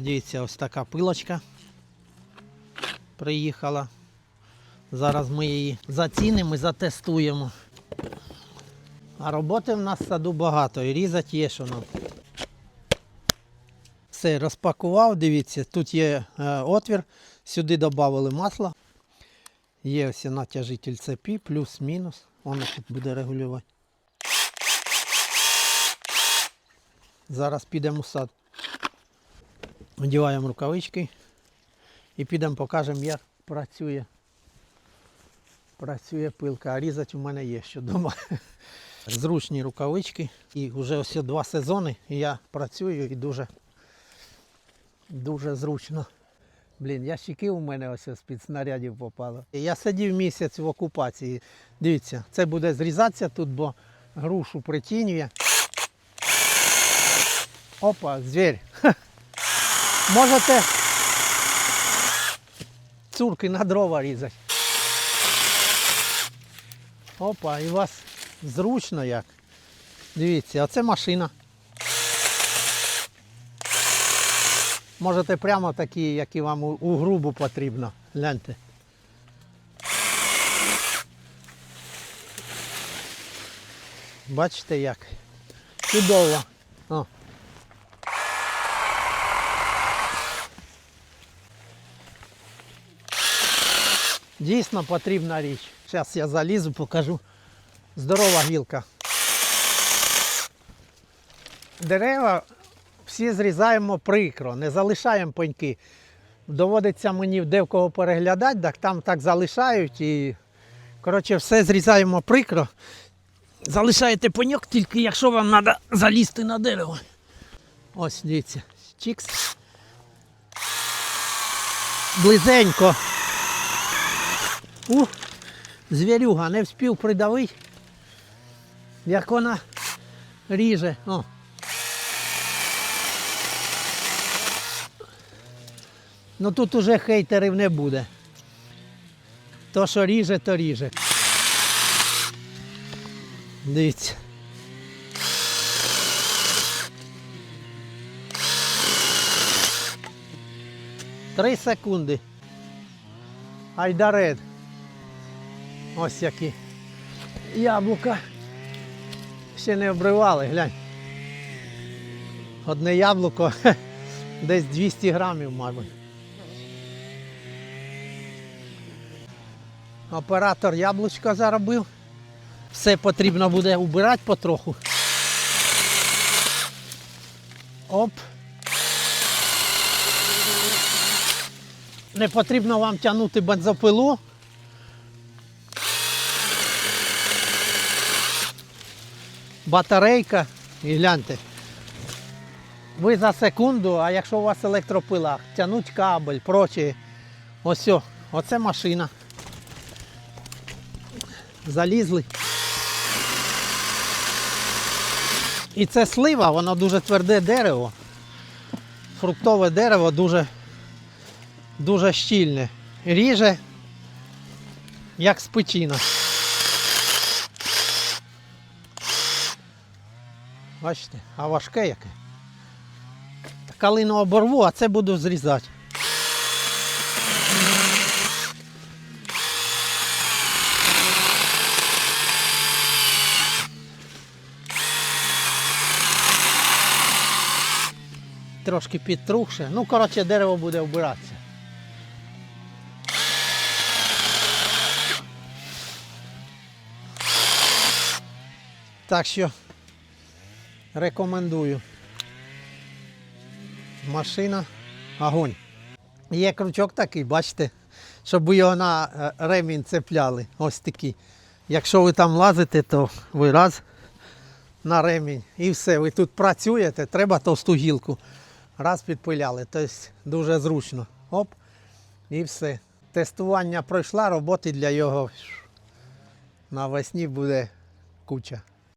Дивіться, ось така пилочка приїхала. Зараз ми її зацінимо і затестуємо. А роботи в нас в саду багато і різати є що нам. Все, розпакував, дивіться, тут є е, отвір, сюди додали масло. Є ось натяжитель цепі, плюс-мінус. Воно тут буде регулювати. Зараз підемо в сад. Одіваємо рукавички і підемо покажемо, як працює. Працює пилка, а різати у мене є що вдома. Зручні рукавички. І вже ось два сезони і я працюю і дуже, дуже зручно. Блін, ящики у мене ось з-під снарядів попало. Я сидів місяць в окупації. Дивіться, це буде зрізатися тут, бо грушу притінює. Опа, звір. Можете цурки на дрова різати. Опа, і у вас зручно як. Дивіться, оце машина. Можете прямо такі, які вам у, у грубу потрібно. Гляньте. Бачите як? Чудово. О. Дійсно потрібна річ. Зараз я залізу, покажу. Здорова гілка. Дерева всі зрізаємо прикро, не залишаємо пеньки. Доводиться мені де в кого переглядати, так там так залишають і коротше все зрізаємо прикро. Залишаєте пеньок тільки якщо вам треба залізти на дерево. Ось дивіться. Чікс. Близенько. Ух, звірюга, не вспів придавити. Як вона ріже. О. Ну тут уже хейтерів не буде. То, що ріже, то ріже. Дивіться. Три секунди. Айдаред. Ось які. Яблука. Ще не обривали, глянь. Одне яблуко десь 200 грамів, мабуть. Оператор яблучко заробив. Все потрібно буде убирати потроху. Оп. Не потрібно вам тягнути бензопилу. Батарейка і гляньте. Ви за секунду, а якщо у вас електропила, тягнуть кабель, прочі. Ось, оце машина. Залізли. І це слива, воно дуже тверде дерево. Фруктове дерево дуже, дуже щільне. Ріже, як спичина. Бачите, а важке яке. Калину оборву, а це буду зрізати. Трошки підтрухше. Ну, коротше, дерево буде вбиратися. Так що рекомендую. Машина, огонь. Є крючок такий, бачите, щоб ви його на е, ремінь цепляли. Ось такий. Якщо ви там лазите, то ви раз на ремінь і все. Ви тут працюєте, треба товсту гілку. Раз підпиляли. Тобто дуже зручно. Оп. І все. Тестування пройшла, роботи для його навесні буде куча.